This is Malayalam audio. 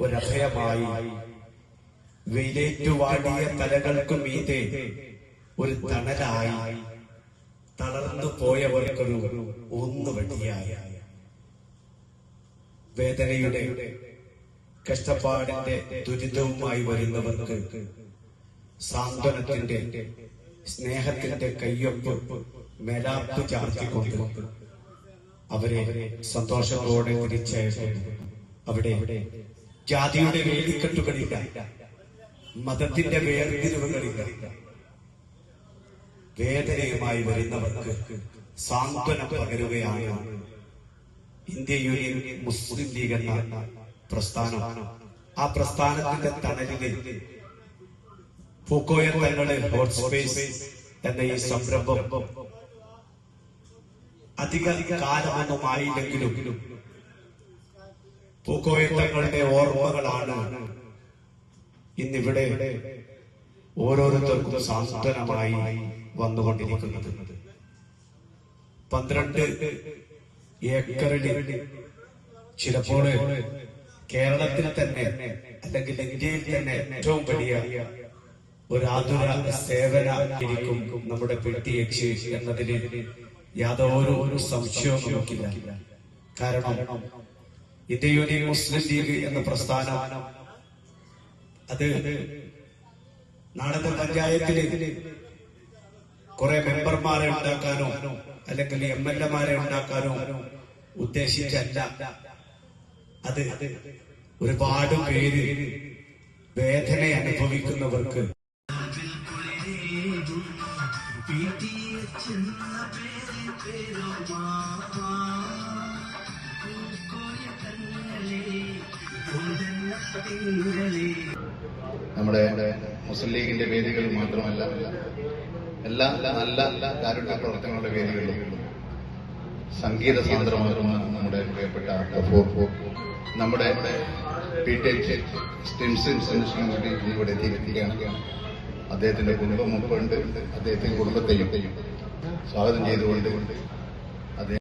ഒരഭയമായി വെയിലേറ്റുവാടിയ തലകൾക്ക് മീതെ ഒരു തണലായി തളർന്നു പോയവർക്കൊരു ഒന്നുവടിയായ വേദനയുടെ കഷ്ടപ്പാടിന്റെ ദുരിതവുമായി വരുന്നവർക്ക് സാന്ത്വനത്തിന്റെ സ്നേഹത്തിന്റെ കയ്യൊപ്പ് മേലാപ്പ് ചാർത്തിക്കൊണ്ട് അവരെ സന്തോഷത്തോടെ തിരിച്ചയക്കുന്നു. അവിടെ ജാതിയുടെ വേലിക്കെട്ടുകളില്ല മതത്തിന്റെ വേർതിരിവുകളില്ല. വേദനയുമായി വരുന്നവർക്ക് സാന്ത്വനം പകരുകയാണ് ഇന്ത്യ യൂണിയൻ മുസ്ലിം ലീഗ് എന്ന പ്രസ്ഥാനം. ആ പ്രസ്ഥാനത്തിന്റെ തണലിൽ പൂക്കോയ തങ്ങളുടെ ഹോട്ട് എന്ന ഈ സംരംഭം അധിക കാലമൊന്നും ആയില്ലെങ്കിലും പൂക്കോയ തങ്ങളുടെ ഓർമ്മകളാണ്. ഇന്നിവിടെ ഓരോരുത്തർക്കും സാന്ത്വനമായി വന്നുകൊണ്ടിരിക്കുന്നത്. പന്ത്രണ്ട് ഏക്കറിൽ ചിലപ്പോൾ കേരളത്തിൽ തന്നെ അല്ലെങ്കിൽ ഇന്ത്യയിൽ തന്നെ ഏറ്റവും വലിയ ഒരു ആതുര സേവന ഇരിക്കും നമ്മുടെ പെട്ടി എച്ച് എന്നതിന് യാതൊരു സംശയവും കാരണം ഇന്ത്യ മുസ്ലിം ലീഗ് എന്ന പ്രസ്ഥാനം. അത് നാടത്തെ പഞ്ചായത്തിൽ കുറെ മെമ്പർമാരെ ഉണ്ടാക്കാനോ അല്ലെങ്കിൽ എം എൽ എമാരെ ഉണ്ടാക്കാനോ ഉദ്ദേശിച്ചല്ല. അത് ഒരുപാട് പേര് വേദന അനുഭവിക്കുന്നവർക്ക്. നമ്മുടെ മുസ്ലിം ലീഗിന്റെ വേദികൾ മാത്രമല്ല എല്ലാ നല്ല കാരുണ്യ പ്രവർത്തനങ്ങളുടെ വേദികളിലും സംഗീത സാന്ദ്രമാകുന്ന നമ്മുടെ പ്രിയപ്പെട്ട നമ്മുടെ കൂടി ഇവിടെ എത്തിയിരിക്കുകയാണ്. അദ്ദേഹത്തിന്റെ കുടുംബം മുമ്പുണ്ട് അദ്ദേഹത്തിന്റെ കുടുംബത്തെയും സ്വാഗതം ചെയ്തുകൊണ്ട് അദ്ദേഹം